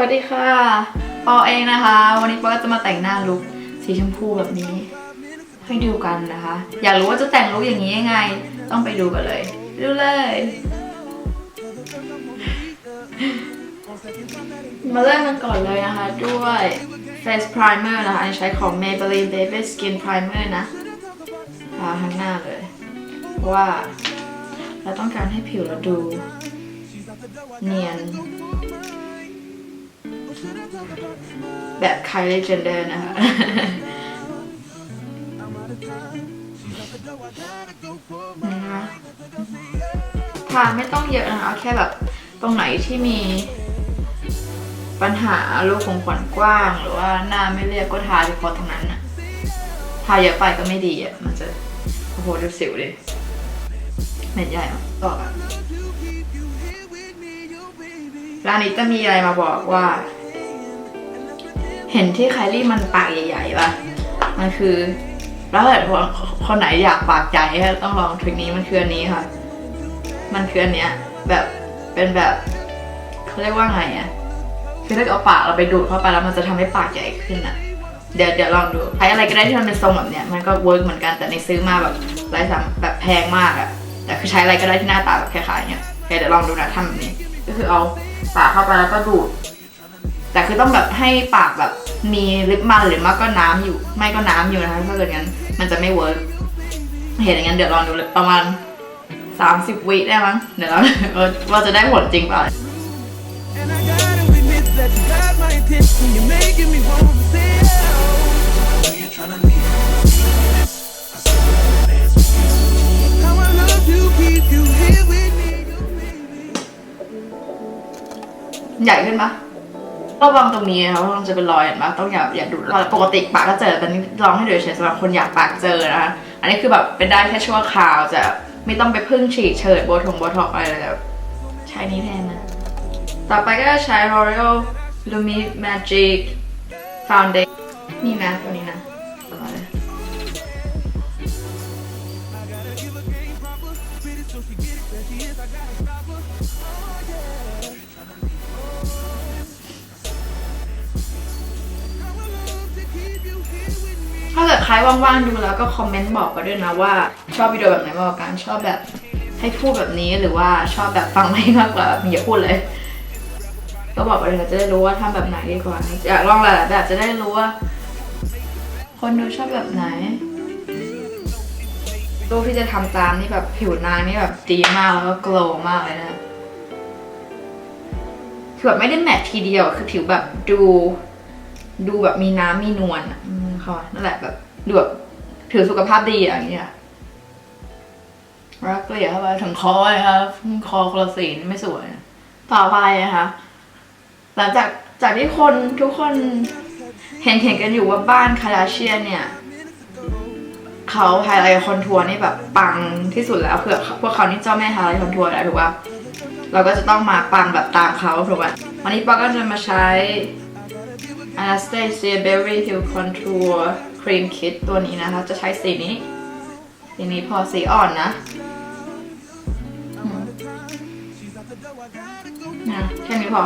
วัสดีค่ะ ปอเองนะคะ วันนี้ปอจะมาแต่งหน้าลุคสีชมพูแบบนี้ ให้ดูกันนะคะ อยากรู้ว่าจะแต่งลุคอย่างนี้ยังไง ต้องไปดูกันเลย ดูเลยมาเริ่มกันก่อนเลยนะคะ ด้วย face primer นะคะอันนี้ใช้ของ Maybelline Baby Skin Primer นะทาทั้งหน้าเลยว่า เราต้องการให้ผิวเราดู เนียน แบบ Kylie Jenner นะคะนะคะทาไม่ต้องเยอะนะคะเอาแค่แบบตรงไหนที่มีปัญหารูขุมขนกว้าง หรือว่าหน้าไม่เรียบก็ทาเฉพาะตรงนั้นนะทาเยอะไปก็ไม่ดีอะมันจะโอ้โหดูสิวดิเม็ดใหญ่มากบอกอะร้านนี้จะมีอะไรมาบอกว่า เห็นที่ไคลี่มันปากใหญ่ๆป่ะ มันคือ แล้วถ้าคนไหนอยากปากใหญ่ต้องลองทริคนี้มันคืออันนี้ค่ะ มันคืออันเนี้ย แบบเป็นแบบเขาเรียกว่าไงอะคือถ้าเอาปากเราไปดูดเข้าไปแล้วมันจะทำให้ปากใหญ่ขึ้นอะเดี๋ยวเดี๋ยวลองดูใช้อะไรก็ได้ที่มันเป็นทรงแบบเนี้ยมันก็เวิร์กเหมือนกันแต่ในซื้อมาแบบไรสามแบบแพงมากอะแต่คือใช้อะไรก็ได้ที่หน้าตาแบบคล้ายๆเนี้ยเดี๋ยวลองดูนะทำแบบนี้ ก็คือเอาปากเข้าไปแล้วก็ดูด แต่คือต้องแบบให้ปากแบบมีลิปมันหรือมากก็น้ำอยู่ ไม่ก็น้ำอยู่นะคะถ้าเกิดงั้นมันจะไม่เวิร์กเห็นอย่างนั้นเดี๋ยวลองดูเลยประมาณ 30 วิได้มั้งเดี๋ยวเราเออว่าจะได้ผลจริงเปล่า And I gotta admit that you got my attention. You're making me want to say oh. Where you tryna leave? I still wanna dance with you. How I love to keep you here with me, you baby. ใหญ่ขึ้นปะ ระวังตรงนี้นะคะเพราะมันจะเป็นรอยเห็นปะต้องอย่าอย่าดูดปกติปากก็เจอแต่นี่ลองให้ดูเฉยสำหรับคนอยากปากเจอนะคะอันนี้คือแบบเป็นได้แค่ชั่วคราวจะไม่ต้องไปพึ่งฉีดเฉิดโบทงโบท็อกอะไรเลยใช้นี้แทนนะต่อไปก็ใช้ L'Oreal Lumi Magic Foundation นี่นะตัวนี้นะ เกิดใครว่างๆดูแล้วก็คอมเมนต์บอกกันด้วยนะว่า ชอบวิดีโอแบบไหนมากกว่ากันชอบแบบให้พูดแบบนี้หรือว่าชอบแบบฟังไม่มากกว่าแบบอย่าพูดเลย ก็บอกไปเลยจะได้รู้ว่าทำแบบไหนดีกว่าอยากลองหลายๆแบบจะได้รู้ว่า คนดูชอบแบบไหนรูปที่จะทำตามนี่แบบผิวนางนี่แบบดีมากแล้วก็โกล์มากเลยนะคือแบบไม่ได้แมททีเดียวคือผิวแบบดู ดูแบบมีน้ำมีนวลอะ ค่ะนั่นแหละแบบดูแบบผิวสุขภาพดีอย่างเงี้ยรักเกลี่ยเข้าไปถึงคอเลยครับคอคละสีไม่สวย ต่อไปนะคะหลังจากจากที่คนทุกคนเห็นเห็นกันอยู่ว่าบ้านคาราเชียนเนี่ยเขาไฮไลท์คอนทัวร์นี่แบบปังที่สุดแล้วเผื่อพวกเขานี่เจ้าแม่ไฮไลท์คอนทัวร์แล้วถูกป่ะเราก็จะต้องมาปังแบบตามเขาถูกป่ะวันนี้ปาก็จะมาใช้ Anastasia Berry Hill Contour Cream Kit ตัวนี้นะคะ จะใช้สีนี้ สีนี้พอสีอ่อนนะนะแค่นี้พอ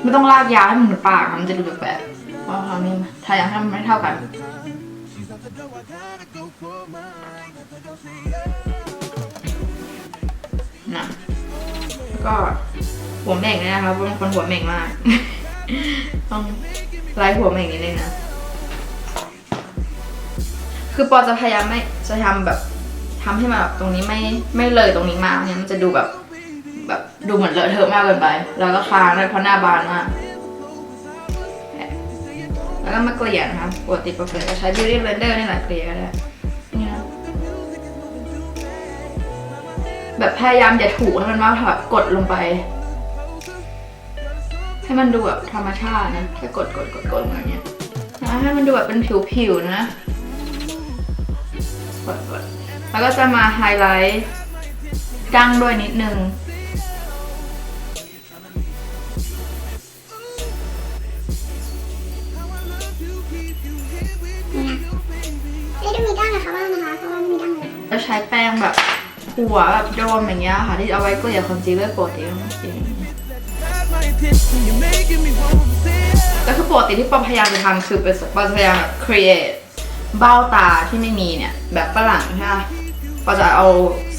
ไม่ต้องลากยาวให้มันหมือนปากมันจะดูแปลกๆพราะทำนี่ถ้าอยากให้มันไม่เท่ากันนะแล้วก็หัวเม่งเนี่ยนะคะเพราะเป็นคนหัวเม่งมาก ต้องไล่หัวเหม่างนิดนึงนะ คือปอจะพยายามไม่จะทำแบบทำให้มันแบบตรงนี้ไม่ไม่เลยตรงนี้มากเนี่ยมันจะดูแบบ แบบดูเหมือนเลอะเทอะมากเกินไป แล้วก็ค้างเลยเพราะหน้าบานมาก แล้วก็มาเกลี่ยนะคะปกติปกติก็ใช้ beauty blender นี่แหละเกลี่ยก็ได้นี่นะแบบพยายามอย่าถูให้มันมากแบบกดลงไป ให้มันดูแบบธรรมชาตินะแค่กดกดกดกดลงมาอย่างเงี้ยนะให้มันดูแบบเป็นผิวผิวๆนะกดกดแล้วก็จะมาไฮไลท์ดั้งด้วยนิดนึงไม่ได้มีดั้งนะคะบ้างนะคะเพราะว่าไม่มีดั้งเลยจะใช้แป้งแบบหัวแบบโดมอย่างเงี้ยค่ะ ที่เอาไว้เกลี่ยคอนซีลเลอร์ปกติของจริง ก็คือปกติที่ปอมพยายามจะทำคือเป็นปอมพยายามแบบ create เบ้าตาที่ไม่มีเนี่ย แบบฝรั่งใช่ไหมปอจะเอา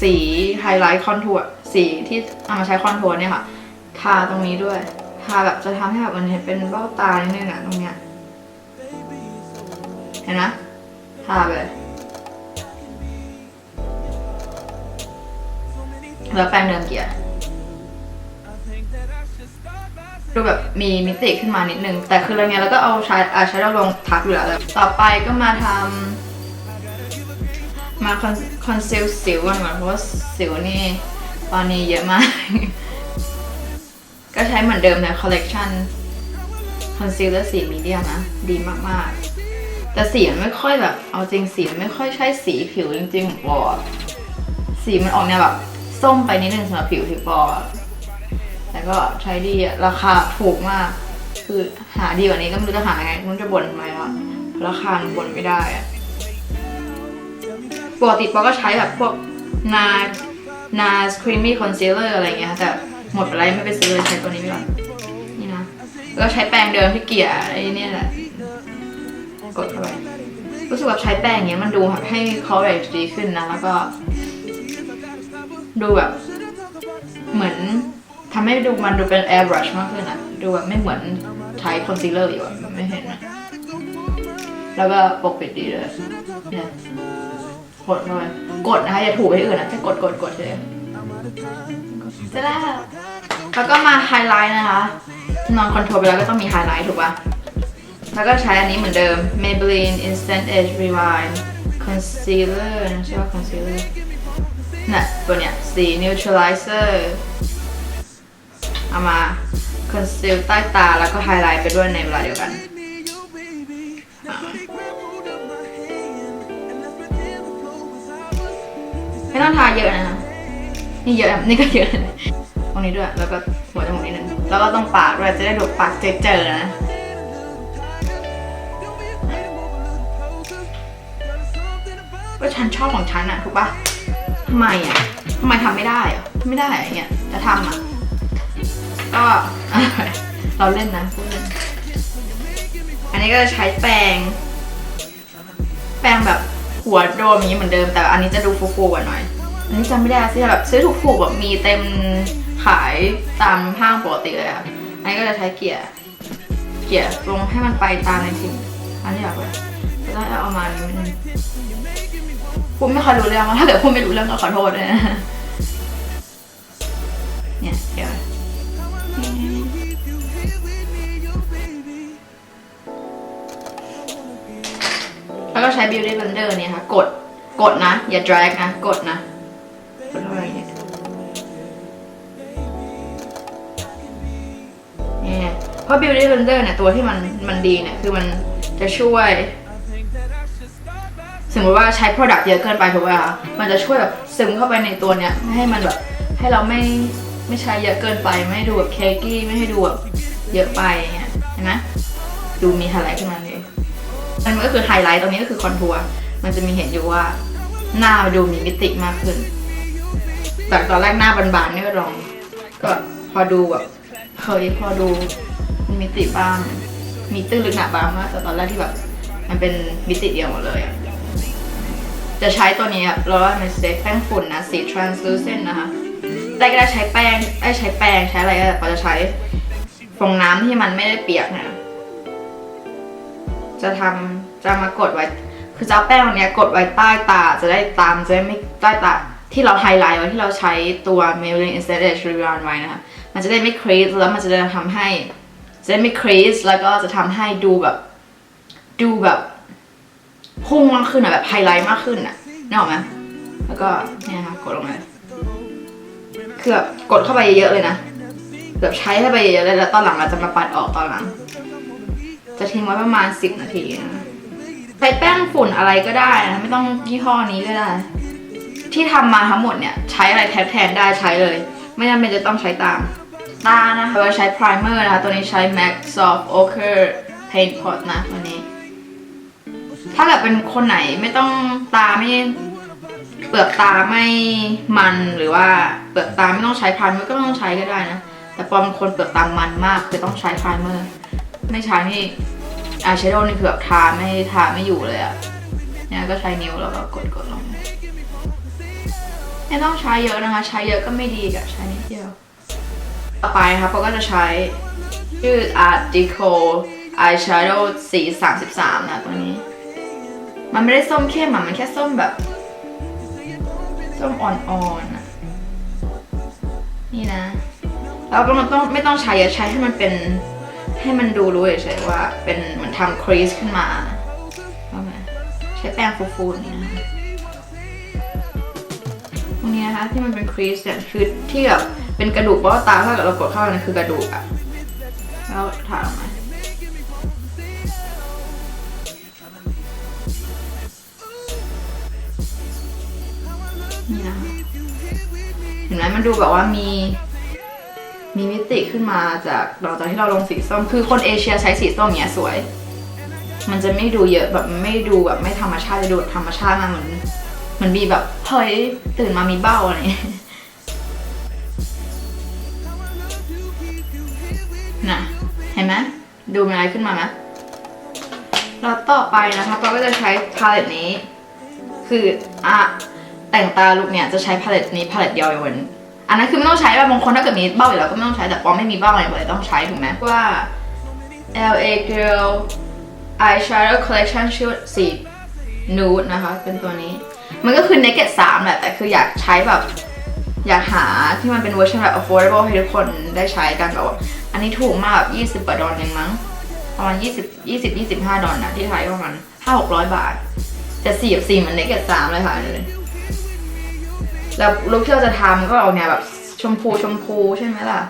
สีไฮไลท์คอนทัวร์สีที่เอามาใช้คอนทัวร์เนี่ยค่ะ ทาตรงนี้ด้วย ทาแบบจะทำให้แบบมันเห็นเป็นเบ้าตานิดนึงอะตรงเนี้ย เห็นไหมทาไปแล้วแปรงเดิมเกียร์ ดูแบบมีมิติขึ้นมานิดนึง แต่คืออะไรเงี้ยแล้วก็เอาใช้อาใช้เราลงทักอยู่แล้วต่อไปก็มาทำมาคอนซีลสิวกันก่อนเพราะว่าสิวนี่ตอนนี้เยอะมาก ก็ใช้เหมือนเดิมในคอลเลกชันคอนซีลเลอร์สีมีเดียมนะ ดีมากๆ แต่สีมันไม่ค่อยแบบ เอาจริงสีมันไม่ค่อยใช่สีผิวจริงๆของปอสีมันออกเนี่ยแบบส้มไปนิดนึงสำหรับผิวที่ปอ แต่ก็ใช้ดีอะราคาถูกมาก คือหาดีกว่านี้ก็ไม่รู้จะหาไงไมันจะบ่นทำไมอะราคาบ่นไม่ได้อะปกติปอก็ใช้แบบพวกนานาสครีมมี่คอนซีลเลอร์อะไรเงี้ยแต่หมดไปแล้วไม่ไปซื้อเลยใช้ตัวนี้ไปก่อนนี่นะแล้วใช้แปรงเดิมที่เกลี่ยไอ้นี่แหละกดเข้าไปรู้สึกว่าใช้แป้งอย่างเงี้ยมันดูแบบให้เขาแบบดีขึ้นนะแล้วก็ ดูแบบ เหมือน ทำให้ดูมันดูเป็น airbrush มากขึ้นอะดูแบบไม่เหมือนใช้คอนซีลเลอร์อยู่อะไม่เห็นนะแล้วก็ปกปิดดีเลยเนี่ยกดเข้าไปกดนะคะอย่าถูไปอื่นนะแค่กดกดกดเลยเสร็จแล้วแล้วก็มาไฮไลท์นะคะนอนคอนโทรลไปแล้วก็ต้องมีไฮไลท์ถูกป่ะแล้วก็ใช้อันนี้เหมือนเดิม Maybelline Instant Age Rewind Concealer นะใช่ว่า Concealer น่ะตัวเนี้ยสี Neutralizer เอามา conceal ใต้ตาแล้วก็ไฮไลท์ไปด้วยในเวลาเดียวกันไม่ต้องทาเยอะนะนี่เยอะนี่ก็เยอะตรงนี้ด้วย แล้วก็หัวจมูกนิดนึงแล้วก็ต้องปากด้วยจะได้ดูปากเจอๆนะก็ฉันชอบของฉันอะถูกปะทำไมอะทำไมทำไม่ได้อะไม่ได้อะเงี้ยจะทำอะ ก็เราเล่นนะพูดเล่นอันนี้ก็จะใช้แปรงแปรงแบบหัวโดมอย่างนี้เหมือนเดิม แต่อันนี้จะดูฟูๆกว่าหน่อย อันนี้จำไม่ได้สิแบบซื้อถูกๆแบบมีเต็มขายตามห้างปกติเลยอะอันนี้ก็จะใช้เกลี่ยเกลี่ยลงให้มันไปตามในสิ่งอันนี้อยากเลยแล้เอามาพูดไม่ค่อยรู้เรื่องถ้าเกิดพูดไม่รู้เรื่องก็ขอโทษด้วยนะเนี่ยเดี๋ยว แล้วก็ใช้ beauty blender เนี่ยค่ะ กด กดนะ อย่า drag นะ กดนะกดเข้าไปอย่างเงี้ยเนี่ยเพราะ beauty blender เนี่ย ตัวที่มัน มันดีเนี่ย คือมันจะช่วย สมมติว่าใช้ product เยอะเกินไปถูกไหมคะมันจะช่วยแบบซึมเข้าไปในตัวเนี้ยให้มันแบบ ให้เราไม่ไม่ใช้เยอะเกินไป ไม่ให้ดูแบบเคกี้ ไม่ให้ดูแบบเยอะไปอย่างเงี้ยเห็นไหมดูมีไฮไลท์ขึ้นมา มันก็คือไฮไลท์ตรงนี้ก็คือคอนทัวร์มันจะมีเห็นอยู่ว่าหน้าดูมีมิติมากขึ้นจากตอนแรกหน้าบานๆนี่ก็ลอง ก็พอดูแบบเคยพอดูมีมิติบ้าง มีตื้นลึกหนาบ้างมากแต่ตอนแรกที่แบบ มันเป็นมิติเดียวหมดเลยอะจะใช้ตัวนี้ครับแล้วมันเซฟแป้งฝุ่นนะสี translucent นะคะได้ก็ได้ใช้แป้งได้ใช้แป้งใช้อะไรก็ได้เราจะใช้ฟองน้ำที่มันไม่ได้เปียกนะจะทำ จะมากดไว้ คือจะเอาแป้งตรงเนี้ยกดไว้ใต้ตาจะได้ตามจะได้ไม่ใต้ตาที่เราไฮไลท์ไว้ที่เราใช้ตัว Maybelline Instant Age Rewind ไว้นะคะ มันจะได้ไม่ครีสแล้วมันจะได้ทำให้จะได้ไม่ครีสแล้วก็จะทำให้ดูแบบ ดูแบบพุ่งมากขึ้นอะแบบไฮไลท์มากขึ้นอะนึกออกไหมแล้วก็เนี่ยค่ะกดลงไปคือแบบกดเข้าไปเยอะๆเลยนะแบบใช้เข้าไปเยอะๆเลยแล้วตอนหลังเราจะมาปัดออกตอนหลัง จะทิ้งไว้ประมาณสิบนาทีนะ ใช้แป้งฝุ่นอะไรก็ได้นะไม่ต้องยี่ห้อนี้ก็ได้ ที่ทำมาทั้งหมดเนี่ย ใช้อะไรแทนแทนได้ใช้เลย ไม่จำเป็นจะต้องใช้ตามตานะคะเราใช้ primer นะคะ ตัวนี้ใช้ MAC Soft Ochre Paint Pot นะตัวนี้ ถ้าเกิดเป็นคนไหนไม่ต้องตาไม่เปลือกตาไม่มันหรือว่าเปลือกตาไม่ต้องใช้พันมันก็ไม่ต้องใช้ก็ได้นะ แต่ปอเป็นคนเปลือกตามันมากคือต้องใช้ไพรเมอร์ ไม่ใช้นี่ อายแชโดว์นี่คือแบบทาไม่ทาไม่อยู่เลยอะเนี่ยก็ใช้นิ้วแล้วก็กดกดลงไม่ต้องใช้เยอะนะคะ ใช้เยอะก็ไม่ดีกับใช้นิดเดียว ต่อไปนะคะปอก็จะใช้ชื่อ Art Deco Eyeshadow สี33 นะตัวนี้ มันไม่ได้ส้มเข้มอะมันแค่ส้มแบบ ส้มอ่อนๆอนี่นะแล้วก็มันต้องไม่ต้องใช้เยอะใช้ให้มันเป็น ให้มันดูรู้เฉยๆว่าเป็นเหมือนทำครีสขึ้นมาเข้าไหมใช้แป้งฟูๆนี้นะคะตรงนี้นะคะที่มันเป็นครีสเนี่ยคือที่แบบเป็นกระดูกเบ้าะตาถ้าเกิดเรากดเข้าไปมันคือกระดูกอะแล้วทาออกมานี่นะคะเห็นไหมมันดูแบบว่ามี มีมิติขึ้นมาจากหลังจากที่เราลงสีส้ม คือคนเอเชียใช้สีส้มเนี้ยสวย มันจะไม่ดูเยอะแบบไม่ดูแบบไม่ธรรมชาติจะดูธรรมชาติมากเหมือนเหมือนมีแบบเฮ้ยตื่นมามีเบ้าอะไรอย่างเงี้ยน่ะเห็นไหมดูมีอะไรขึ้นมาไหมแล้วต่อไปนะคะเราก็จะใช้พาเลตนี้ คืออะแต่งตาลุกเนี่ยจะใช้พาเลตนี้พาเลตเดียววัน อันนั้นคือไม่ต้องใช้แบบบางคนถ้าเกิดมีเบ้าอยู่แล้วก็ไม่ต้องใช้แต่ปอมไม่มีเบ้าอะไรเลยต้องใช้ถูกไหมว่า LA Girl Eyeshadow Collection ชื่อสี nude นะคะ เป็นตัวนี้ มันก็คือ naked 3แหละแต่คืออยากใช้แบบ อยากหาที่มันเป็นเวอร์ชันแบบ affordable ให้ทุกคนได้ใช้กันแบบว่าอันนี้ถูกมากแบบ 20กว่าดอลเองมั้งประมาณ 20 20 25 ดอลนะที่ไทยประมาณ5 600 บาท แต่สีกับสีเหมัน naked 3เลยค่ะเลย แล้วลุคที่เราจะทำก็เอาแนวแบบชมพูชมพูใช่ไหมล่ะ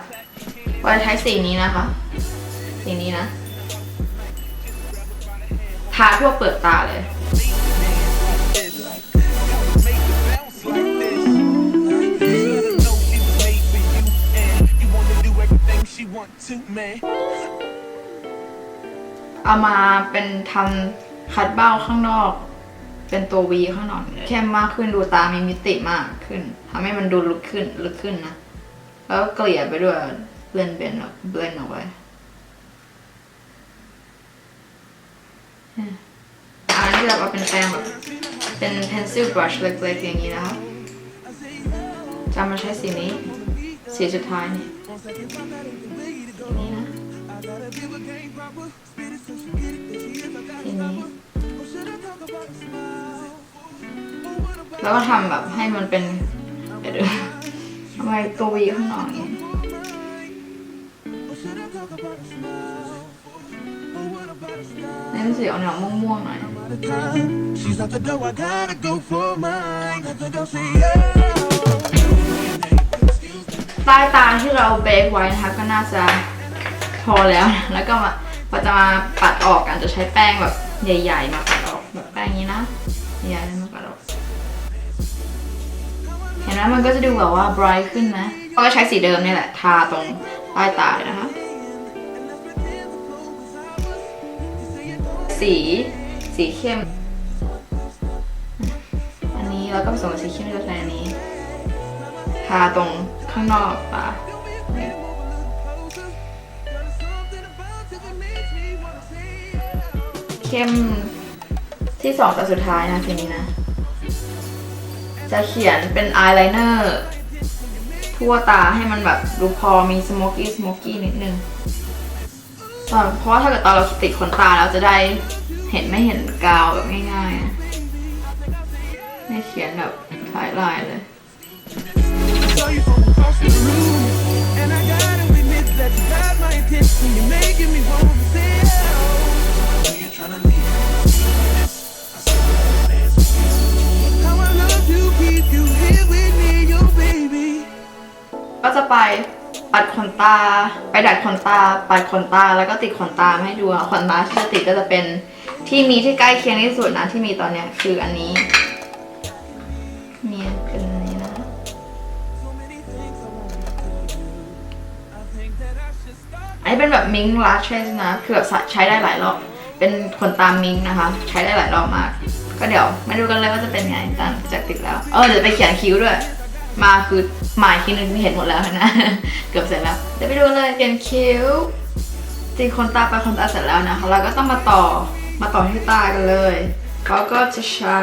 ว่าจะใช้สีนี้นะคะ สีนี้นะ ทาทั่วเปลือกตาเลยเอามาเป็นทำคัดเบ้าข้างนอก เป็นตัววีข้างนอกเลยเข้มมากขึ้นดูตามีมิติมากขึ้นทำให้มันดูลึกขึ้นลึกขึ้นนะ แล้วก็เกลี่ยไปด้วยเบลนเบนออกเบลนออกไปอันที่เราเอาเป็นแปรงแบบเป็น pencil brush เล็กๆอย่างนี้นะคะจะมาใช้สีนี้ สีสุดท้ายนี่นี่นะทีนี้ แล้วก็ทำแบบให้มันเป็น เดี๋ยวดูทำไมตัววีข้างนอกอย่างนี้นี่มันสีออกแนวม่วงๆหน่อย She's at the door, I gotta go for mine. At the door, say yeah. ใต้ตาที่เราเบคไว้นะคะก็น่าจะพอแล้วแล้วก็มาเราจะมาปัดออกกันจะใช้แป้งแบบใหญ่ ๆ มาปัดออกแบบแป้งนี้นะ นไหมมันก็จะดูแบบว่า bright ขึ้นนะก็ใช้สีเดิมนี่แหละทาตรงใต้ตาเลยนะคะ สีสีเข้ม อันนี้แล้วก็ผสมสีเข้มก็ใช้อันนี้ ทาตรงข้างนอกตาเข้มที่สองแต่สุดท้ายนะทีนี้นะ จะเขียนเป็นอายไลเนอร์ทั่วตาให้มันแบบดูพอมีสโมกกี้สโมกกี้นิดนึงตอนเพราะว่าถ้าเกิดตอนเราติดขนตาแล้วจะได้เห็นไม่เห็นกาวแบบง่ายๆไม่เขียนแบบถ่ายลายเลย ก็จะไปปัดขนตา ไปดัดขนตา ปัดขนตาแล้วก็ติดขนตามาให้ดูอะขนตาที่จะติดก็จะเป็นที่มีที่ใกล้เคียงที่สุดนะที่มีตอนเนี้ยคืออันนี้เนี่ยเป็นอันนี้นะอันนี้เป็นแบบมิงลัชเชสนะคือแบบใช้ได้หลายรอบเป็นขนตามิงนะคะ ใช้ได้หลายรอบมาก ก็เดี๋ยวมาดูกันเลยว่าจะเป็นไงหลังจากติดแล้ว เออเดี๋ยวไปเขียนคิ้วด้วย มาคือหมาอีกทีนึงเห็นหมดแล้วนะ เกือบเสร็จแล้ว เดี๋ยวไปดูเลยเปลี่ยนคิ้วจริงคนตาไปคนตาเสร็จแล้วนะคะเราก็ต้องมาต่อมาต่อที่ตากันเลยเขาก็จะใช้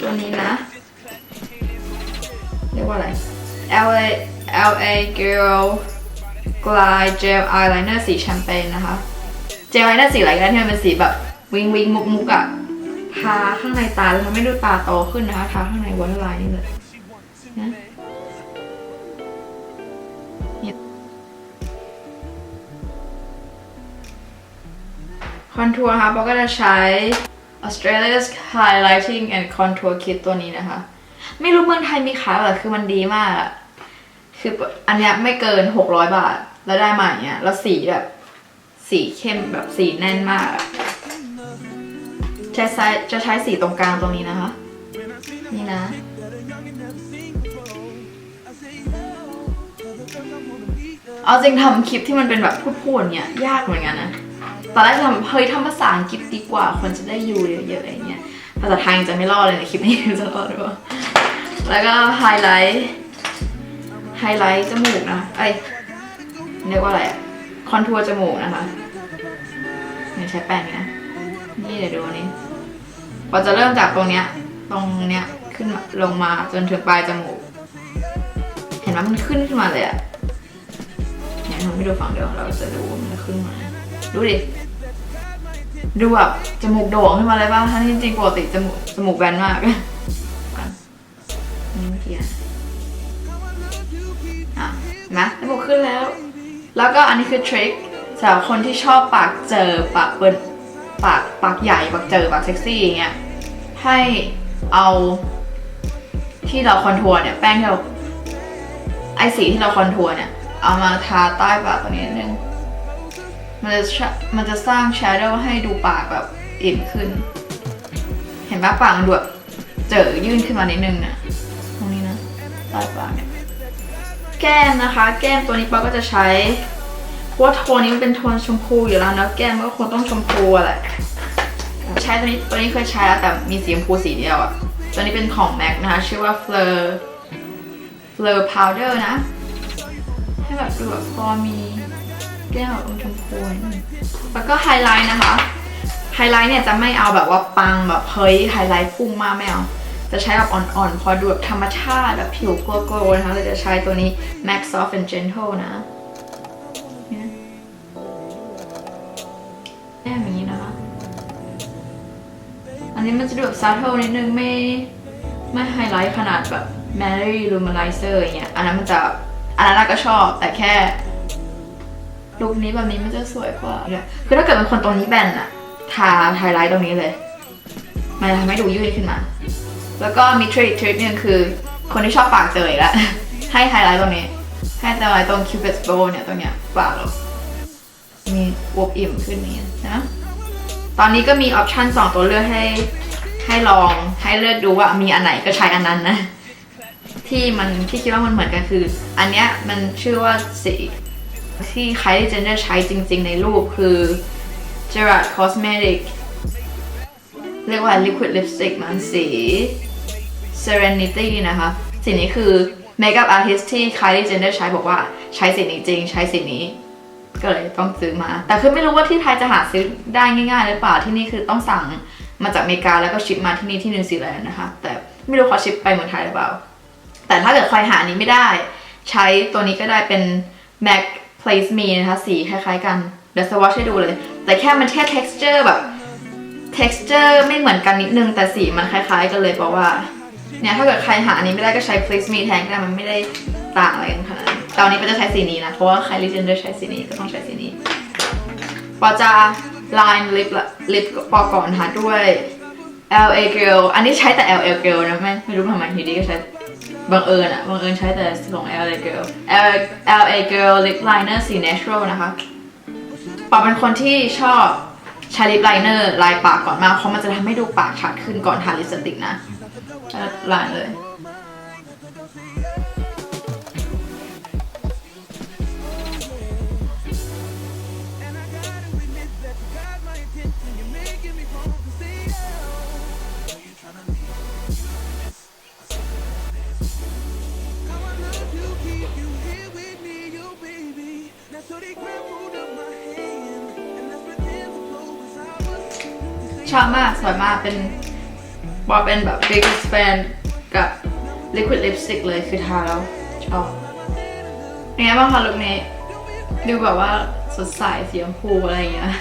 ตัวนี้นะ เรียกว่าอะไร LA LA Girl Glide Gel Eyeliner สีแชมเปญนะคะ เจลไลเนอร์สีอะไรกันที่มันเป็นสีแบบวิงวิงมุกมุกอะทาข้างในตาแล้วทำให้ดูตาโตขึ้นนะคะทาข้างในวอเตอร์ไลน์นี่เลย คอนทัวร์นะคะเราก็จะใช้ Australia's Highlighting and Contour Kit ตัวนี้นะคะ ไม่รู้เมืองไทยมีขายหรอคือมันดีมาก คืออันเนี้ยไม่เกิน 600 บาท แล้วได้มาอย่างเงี้ย แล้วสีแบบ สีเข้มแบบสีแน่นมาก จะใช้จะใช้สีตรงกลางตรงนี้นะคะ นี่นะ เอาจริงทำคลิปที่มันเป็นแบบพูดๆเนี่ยยากเหมือนกันนะตอนแรกทำเฮ้ยทำภาษาอังกฤษดีกว่าคนจะได้อยู่เยอะๆอะไรเงี้ยภาษาไทยยังจะไม่รอดเลยในคลิปนี้จะรอดหรือเปล่าแล้วก็ไฮไลท์ไฮไลท์จมูกนะไอยเรียกว่าอะไรอะคอนทัวร์จมูกนะคะนี่ใช้แป้งนี่นะนี่เดี๋ยวดูนี้พอจะเริ่มจากตรงเนี้ยตรงเนี้ยขึ้นลงมาจนถึงปลายจมูก เห็นไหมมันขึ้นขึ้นมาเลยอะ ทำให้ดูฝั่งเดียวเราจะดูว่ามันขึ้นมา ดูดิ ดูแบบจมูกโด่งขึ้นมาเลยป่ะทั้งที่จริงๆปกติจมูกจมูกแบนมากนี่เมื่อกี้อะอะเห็นไหมจมูกขึ้นแล้ว แล้วก็อันนี้คือทริคสำหรับคนที่ชอบปากเจอปากเปิดปากปากใหญ่ปากเจอปากเซ็กซี่อย่างเงี้ยให้เอาที่เราคอนทัวร์เนี่ยแป้งที่เราไอสีที่เราคอนทัวร์เนี่ย เอามาทาใต้ปากตัวนี้นิดนึงมันจะมันจะสร้างแชโดว์ให้ดูปากแบบอิ่มขึ้น เห็นปะปากมันดูแบบเจอยื่นขึ้นมานิดนึงนะตรงนี้นะใต้ปากเนี่ยแก้มนะคะ แก้มตัวนี้ปาก็จะใช้เพราะว่าโทนนี้มันเป็นโทนชมพูอยู่แล้วนะแก้มก็คงต้องชมพูอะแหละใช้ตัวนี้ตัวนี้เคยใช้แล้วแต่มีสีชมพูสีเดียวอะตัวนี้เป็นของ MAC นะคะชื่อว่า Fleur Fleur Powder นะ ให้แบบดูแบบพอมีแก้มแบบอมชมพูนิดนึงแล้วก็ไฮไลท์นะคะ ไฮไลท์เนี่ยจะไม่เอาแบบว่าปังแบบเฮ้ยไฮไลท์พุ่งมากไม่เอา จะใช้แบบอ่อนๆ พอดูแบบธรรมชาติแบบผิวโกลๆนะคะเราจะใช้ตัวนี้ MAC Soft and Gentle นะเนี่ยแอบอย่างนี้นะคะ อันนี้มันจะดูแบบซั t เทิลนิดนึงไม่ไม่ไฮไลท์ขนาดแบบ Mary Luminizer อย่างเงี้ย อันนั้นมันจะ อันนั้นเราก็ชอบแต่แค่ลุคนี้แบบนี้มันจะสวยกว่าคือถ้าเกิดเป็นคนตรงนี้แบนอะทาไฮไลท์ตรงนี้เลย มันจะทำให้ดูยืดขึ้นมา แล้วก็มีทริคทริคนึงคือ คนที่ชอบปากเจออีกแล้วให้ไฮไลท์ตรงนี้ให้ไฮไลท์ตรง Cupid's bow เนี่ยตรงเนี้ยปากเรามีอวบอิ่มขึ้นนี้นะตอนนี้ก็มีออปชันสองตัวเลือกให้ให้ลองให้เลือกดูว่ามีอันไหนก็ใช้อันนั้นนะ ที่มันที่คิดว่ามันเหมือนกันคือ อันเนี้ยมันชื่อว่าสีที่ใครที่เจนจะใช้จริงๆในรูปคือ Gerard Cosmetic เรียกว่า liquid lipstick มันสี Serenity นะคะ สีนี้คือ makeup artist ที่ Kylie Jenner ใช้บอกว่าใช้สีนี้จริง ใช้สีนี้ ก็เลยต้องซื้อมา แต่คือไม่รู้ว่าที่ไทยจะหาซื้อได้ง่ายๆหรือเปล่าที่นี่คือต้องสั่งมาจากอเมริกาแล้วก็ชิปมาที่นี่ที่นิวซีแลนด์นะคะ แต่ไม่รู้เขาชิปไปเมืองไทยหรือเปล่า แต่ถ้าเกิดใครหาอันนี้ไม่ได้ ใช้ตัวนี้ก็ได้เป็น MAC Place Me นะคะสีคล้ายๆกัน เดี๋ยวสวอชให้ดูเลย แต่แค่มันแค่ texture แบบ texture ไม่เหมือนกันนิดนึง แต่สีมันคล้ายๆกันเลยเพราะว่าเนี่ยถ้าเกิดใครหาอันนี้ไม่ได้ก็ใช้ Place Me แทนก็ได้มันไม่ได้ต่างอะไรกันขนาดนั้นแต่วันนี้ก็จะใช้สีนี้นะ เพราะว่า Kylie Jenner ใช้สีนี้ก็ต้องใช้สีนี้ปอจะ line lip ละ lip ปอก่อนนะคะด้วย LA Girl อันนี้ใช้แต่ LA Girl นะไม่ไม่รู้ทำไมทีนี้ก็ใช้ บังเอิญอะบังเอิญใช้แต่ของ LA Girl LA LA Girl lip liner สี natural นะคะปอเป็นคนที่ชอบใช้ลิปไลเนอร์ลายปากก่อนมากเพราะมันจะทำให้ดูปากชัดขึ้นก่อนทาลิปสติกนะลายเลย ชอบมากสวยมากเป็นบอเป็นแบบ biggest fan กับ liquid lipstick เลยคือทาแล้วชอบเป็นไงบ้างคะลุคนี้ ดูแบบว่าสดใสสีชมพูอะไรอย่างเงี้ย